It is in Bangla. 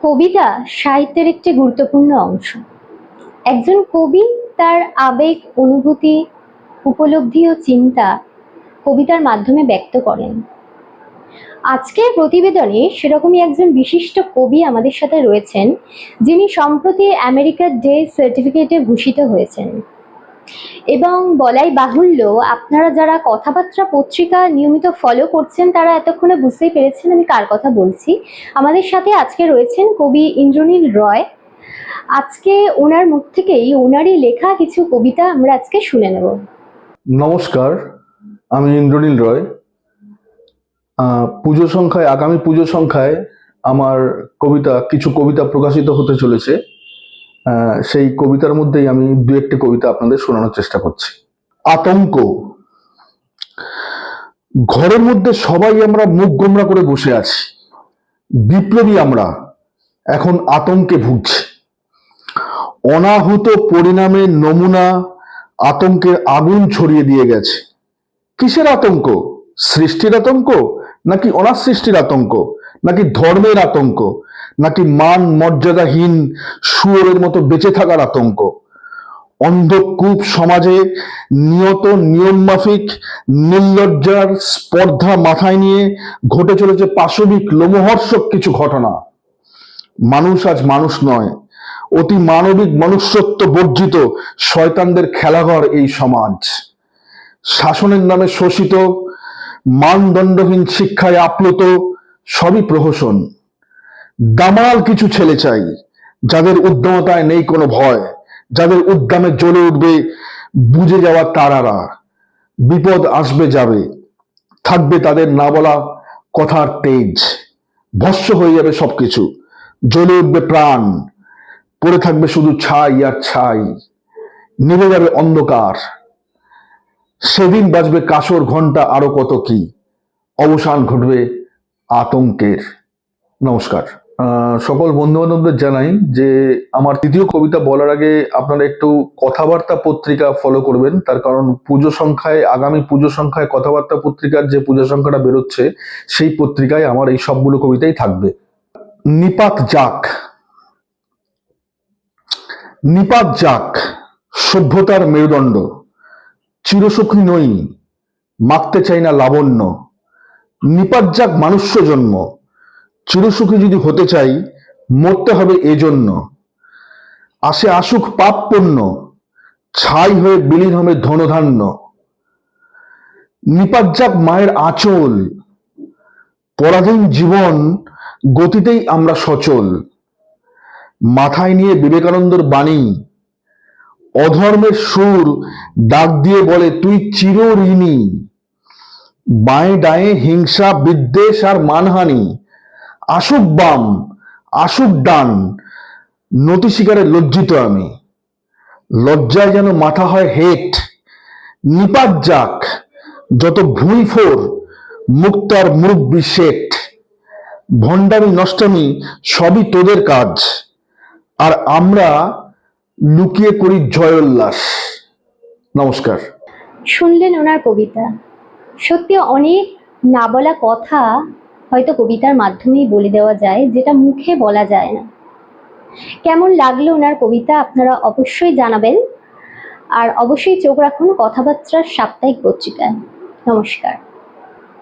কবিতা সাহিত্যের একটি গুরুত্বপূর্ণ অংশ। একজন কবি তার আবেগ, অনুভূতি, উপলব্ধি ও চিন্তা কবিতার মাধ্যমে ব্যক্ত করেন। আজকের প্রতিবেদনে সেরকমই একজন বিশিষ্ট কবি আমাদের সাথে রয়েছেন, যিনি সম্প্রতি আমেরিকার ডে সার্টিফিকেটে ভূষিত হয়েছেন। এবং বলাই বাহুল্য, আপনারা যারা কথাবার্তা পত্রিকা নিয়মিত ফলো করছেন, তারা এতক্ষণে বুঝতেই পেরেছেন আমি কার কথা বলছি। আমাদের সাথে আজকে রয়েছেন কবি ইন্দ্রনীল রয়। আজকে ওনার মুখ থেকেই ওনারই লেখা কিছু কবিতা আমরা আজকে শুনে নেব। নমস্কার, আমি ইন্দ্রনীল রয়। পুজো সংখ্যায়, আগামী পুজো সংখ্যায় আমার কবিতা, কিছু কবিতা প্রকাশিত হতে চলেছে। সেই কবিতার মধ্যেই আমি দু একটি কবিতা আপনাদের শোনানোর চেষ্টা করছি। আতঙ্ক। ঘরের মধ্যে সবাই আমরা মুখ গোমরা করে বসে আছি। বিপ্লবী আমরা। এখন আতঙ্কে ভুগছি। অনাহুত পরিণামের নমুনা আতঙ্কের আগুন ছড়িয়ে দিয়ে গেছে। কিসের আতঙ্ক? সৃষ্টির আতঙ্ক? নাকি অনাসৃষ্টির আতঙ্ক? নাকি ধর্মের আতঙ্ক? নাকি মান মর্যাদাহীন শুয়োরের মতো বেঁচে থাকার আতঙ্ক? অন্ধকূপ সমাজে নিয়ত নিয়ম মাফিক নির্লজ্জার স্পর্ধা মাথায় নিয়ে ঘটে চলেছে পাশবিক লোমহর্ষক কিছু ঘটনা। মানুষ আজ মানুষ নয়, অতি মানবিক মনুষ্যত্ব বর্জিত শয়তানদের খেলাঘর এই সমাজ। শাসনের নামে শোষিত, মানদণ্ডহীন শিক্ষায় আপ্লুত সবই প্রহসন। দামাল কিছু ছেলে চাই, যাদের উদ্যমতায় নেই কোনো ভয়, যাদের উদ্যমে জ্বলে উঠবে বুঝে যাওয়া তারারা। বিপদ আসবে যাবে, থাকবে তাদের না বলা কথার তেজ। ভস্য হয়ে যাবে সবকিছু, জ্বলে উঠবে প্রাণ, পড়ে থাকবে শুধু ছাই আর ছাই নেমে যাবে অন্ধকার। সেদিন বাজবে কাসর ঘণ্টা আরও কত কি, অবসান ঘটবে আতঙ্কের। নমস্কার। সকল বন্ধু বান্ধবদের জানাই যে আমার তৃতীয় কবিতা বলার আগে আপনারা একটু কথাবার্তা পত্রিকা ফলো করবেন। তার কারণ পুজো সংখ্যায়, আগামী পুজো সংখ্যায় কথাবার্তা পত্রিকার যে পুজো সংখ্যাটা বেরোচ্ছে, সেই পত্রিকায় আমার এই সবগুলো কবিতাই থাকবে। নিপাত যাক। নিপাত যাক। সভ্যতার মেরুদণ্ড। চিরসুখী নই। মাখতে চাই না লাবণ্য। নিপাত যাক মানুষ্য জন্ম চিরসুখী যদি হতে চাই, মরতে হবে এজন্য। আসে আসুক পাপ পণ্য, ছাই হয়ে বিলীন হবে ধনধান্য। নিপাত যাক মায়ের আঁচল, পরাধীন জীবন গতিতেই আমরা সচল। মাথায় নিয়ে বিবেকানন্দর বাণী, অধর্মের সুর ডাক দিয়ে বলে, তুই চির ঋণী। বাঁয়ে ডায়ে হিংসা, বিদ্বেষ আর মানহানি। আসুক বাম, আসুক ডান, নতি শিকারে লজ্জিত আমি। লজ্জায় যেন মাথা হয় হেট। নিপাত যাক, যত ভুঁই ফোর মুক্তার মুরব্বী শেঠ। ভণ্ডামি, নষ্টামি সবই তোদের কাজ। আর আমরা লুকিয়ে করি জয়োল্লাস নমস্কার। শুনলেন ওনার কবিতা। সত্যি অনেক না বলা কথা হয়তো কবিতার মাধ্যমেই বলে দেওয়া যায়, যেটা মুখে বলা যায় না। কেমন লাগল ওনার কবিতা আপনারা অবশ্যই জানাবেন। আর অবশ্যই চোখ রাখুন কথাবার্তার সাপ্তাহিক পত্রিকায়। নমস্কার।